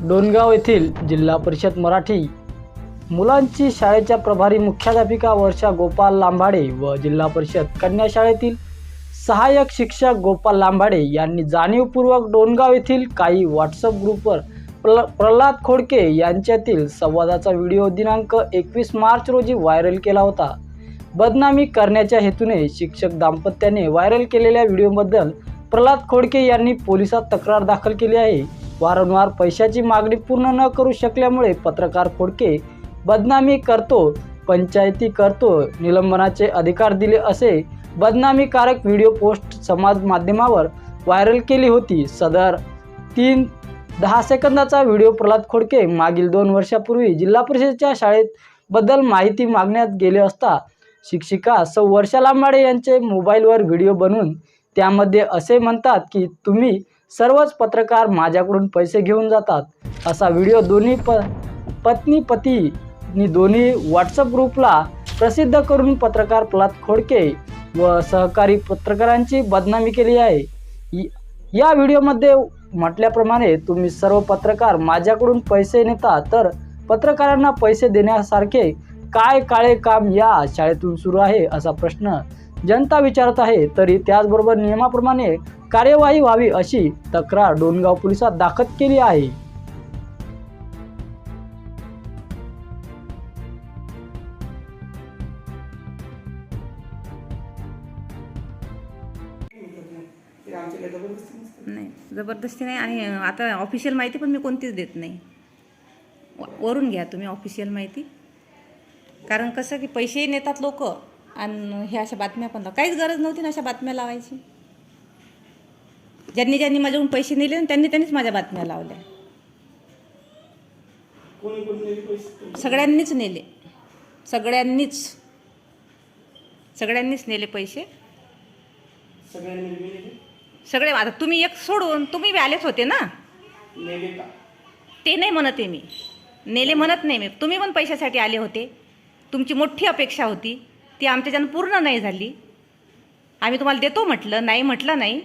डोनगाव येथील जिल्हा परिषद मराठी. मुलांची शाळेच्या प्रभारी मुख्याध्यापिका वर्षा गोपाल लांभाडे व जिल्हा परिषद कन्या शाळेतील सहाय्यक शिक्षक गोपाल लांभाडे यांनी जाणीवपूर्वक डोनगाव येथील काही व्हॉट्सअप ग्रुपवर प्रल प्रल्हाद खोडके यांच्यातील संवादाचा व्हिडिओ दिनांक एकवीस मार्च रोजी व्हायरल केला होता. बदनामी करण्याच्या हेतूने शिक्षक दाम्पत्याने व्हायरल केलेल्या व्हिडिओबद्दल प्रल्हाद खोडके यांनी पोलिसात तक्रार दाखल केली आहे. वारंवार पैशाची मागणी पूर्ण न करू शकल्यामुळे पत्रकार खोडके बदनामी करतो पंचायती करतो निलंबनाचे अधिकार दिले असे बदनामीकारक व्हिडिओ पोस्ट समाज माध्यमावर व्हायरल केली होती. सदर तीन दहा सेकंदाचा व्हिडिओ प्रल्हाद खोडके मागील दोन वर्षापूर्वी जिल्हा परिषदेच्या शाळेत बद्दल माहिती मागण्यात गेले असता शिक्षिका सौ वर्षा लांबाडे यांचे मोबाईलवर व्हिडिओ बनवून त्यामध्ये असे म्हणतात की तुम्ही सर्वच पत्रकार माझ्याकडून पैसे घेऊन जातात असा व्हिडिओ दोन्ही प पत्नी पतीनी दोन्ही व्हॉट्सअप ग्रुपला प्रसिद्ध करून पत्रकार प्रल्हाद खोडके व सहकारी पत्रकारांची बदनामी केली आहे. या व्हिडिओमध्ये म्हटल्याप्रमाणे तुम्ही सर्व पत्रकार माझ्याकडून पैसे नेता तर पत्रकारांना पैसे देण्यासारखे काय काळे काम या शाळेतून सुरू आहे असा प्रश्न जनता विचारत आहे. तरी त्याचबरोबर नियमाप्रमाणे कार्यवाही व्हावी अशी तक्रार डोणगाव पोलिसात दाखल केली आहे. जबरदस्ती नाही जबरदस्ती नाही आणि आता ऑफिशियल माहिती पण मी कोणतीच देत नाही. वरून घ्या तुम्ही ऑफिशियल माहिती. कारण कसं की पैसेही नेतात लोक आणि ह्या अशा बातम्या पण काहीच गरज नव्हती ना अशा बातम्या लावायची. ज्यांनी ज्यांनी माझ्याकडून पैसे नेले ना त्यांनी त्यांनीच माझ्या बातम्या लावल्या. सगळ्यांनीच नेले. सगळ्यांनीच. सगळ्यांनीच नेले पैसे. सगळे आता तुम्ही एक सोडून तुम्ही आलेच होते ना? ते नाही म्हणत आहे मी. नेले म्हणत नाही मी. तुम्ही पण पैशासाठी आले होते. तुमची मोठी अपेक्षा होती. ती आमच्याच्यानं पूर्ण नाही झाली. आम्ही तुम्हाला देतो म्हटलं नाही म्हटलं नाही.